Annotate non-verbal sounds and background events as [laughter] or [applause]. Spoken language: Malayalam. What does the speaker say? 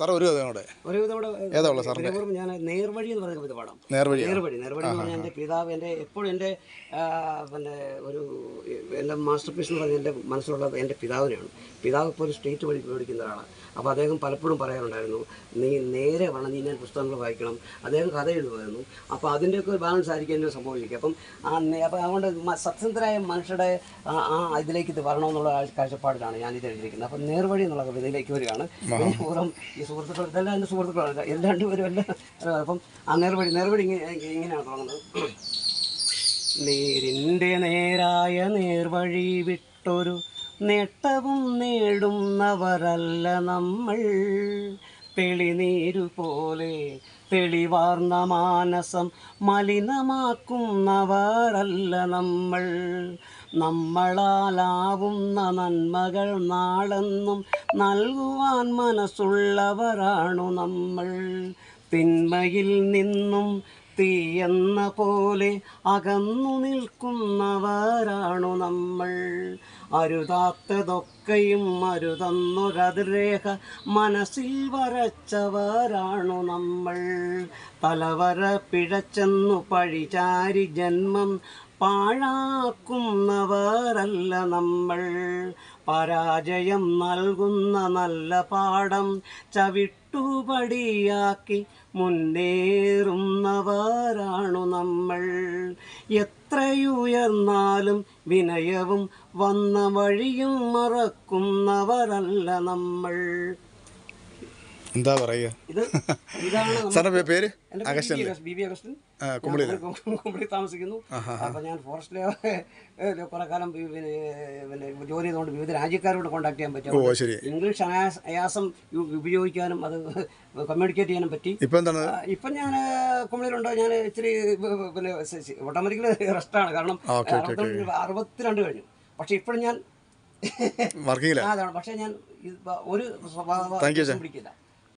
സാറേ ഒരു കഥ കൂടെ. ഒരു ഏതാ ഉള്ളത് സാറിന്റെ? ഞാൻ നേർവഴി എന്ന് പറയുന്ന കവിത പാടാം. നേർവഴി നേർവഴി നേർവഴി എന്ന് പറഞ്ഞാൽ എന്റെ പിതാവ് എന്റെ എപ്പോഴും എന്റെ ആ, പിന്നെ ഒരു എന്റെ മാസ്റ്റർ പീസ് എന്ന് പറഞ്ഞാൽ എന്റെ മനസ്സിലുള്ളത് എന്റെ പിതാവിനെയാണ്. പിതാവ് ഇപ്പോൾ ഒരു സ്റ്റേറ്റ് വഴി മേടിക്കുന്ന ഒരാളാണ് അപ്പോൾ അദ്ദേഹം പലപ്പോഴും പറയാറുണ്ടായിരുന്നു നീ നേരെ വേണം നീ ഞാൻ പുസ്തകങ്ങൾ വായിക്കണം. അദ്ദേഹം കഥ എഴുതുമായിരുന്നു. അപ്പോൾ അതിന്റെയൊക്കെ ഒരു ബാലൻസ് ആയിരിക്കും എന്റെ സംഭവിച്ചിരിക്കും അപ്പം ആ നേ- അപ്പോൾ അതുകൊണ്ട് സത്യസന്ധരായ മനുഷ്യരുടെ ആ ഇതിലേക്ക് ഇത് വരണമെന്നുള്ള കാഴ്ചപ്പാടിലാണ് ഞാൻ ഇത് എഴുതിയിരിക്കുന്നത്. അപ്പം നേർവഴി എന്നുള്ള കവിതയിലേക്ക് വരികയാണ്. പൂർവം ഈ സുഹൃത്തുക്കൾ ഇതെല്ലാം എന്റെ സുഹൃത്തുക്കളാണ്. എല്ലാ രണ്ടുപേരും എല്ലാം അപ്പം ആ നേർവഴി നേർവഴി ഇങ്ങനെ ഇങ്ങനെയാണ് തുടങ്ങുന്നത്. [clears throat] നേരിന്റെ നേരായ നേർവഴി വിട്ടൊരു നേട്ടവും നേടുന്നവരല്ല നമ്മൾ. തെളിനീരു പോലെ തെളിവാർന്ന മാനസം മലിനമാക്കുന്നവരല്ല നമ്മൾ. നമ്മളാലാവുന്ന നന്മകൾ നാളെന്നും നൽകുവാൻ മനസ്സുള്ളവരാണു നമ്മൾ. തിന്മയിൽ നിന്നും തീയെന്ന പോലെ അകന്നു നിൽക്കുന്നവരാണു നമ്മൾ അരുതാത്തതൊക്കെയും അരുതന്നൊരതിരേഖ മനസ്സിൽ വരച്ചവരാണു നമ്മൾ. തലവര പിഴച്ചെന്നു പഴിചാരി ജന്മം പാഴാക്കുന്നവരല്ല നമ്മൾ. പരാജയം നൽകുന്ന നല്ല പാഠം ചവിട്ടുപടിയാക്കി മുന്നേറുന്നവരാണു എത്രയുയർന്നാലും വിനയവും വന്ന വഴിയും മറക്കുന്നവരല്ല നമ്മൾ. എന്താ പറയുക? [laughs] സാറിന്റെ പേര്? അഗസ്റ്റൻ ബി ബി അഗസ്റ്റ്- ബി ബി അഗസ്റ്റിൻ. കുമ്പളി- കുമ്പളി താമസിക്കുന്നു. അപ്പൊ ഞാൻ ഫോറസ്റ്റിലെ കുറെ കാലം പിന്നെ ജോലി ചെയ്തുകൊണ്ട് വിവിധ രാജ്യക്കാരോട് കോൺടാക്ട് ചെയ്യാൻ പറ്റും. ഇംഗ്ലീഷ് അയാസം ഉപയോഗിക്കാനും അത് കമ്മ്യൂണിക്കേറ്റ് ചെയ്യാനും പറ്റി. ഇപ്പൊ എന്താണ്? ഇപ്പം ഞാൻ കുമ്പളിയിലുണ്ടോ. ഞാൻ ഇച്ചിരി പിന്നെ ഓട്ടോമാറ്റിക്കലി റെസ്റ്റാണ് കാരണം അറുപത്തിരണ്ട് കഴിഞ്ഞു. പക്ഷെ ഇപ്പോഴും ഞാൻ പക്ഷെ ഞാൻ ഒരു സ്വഭാവം പിടിക്കില്ല.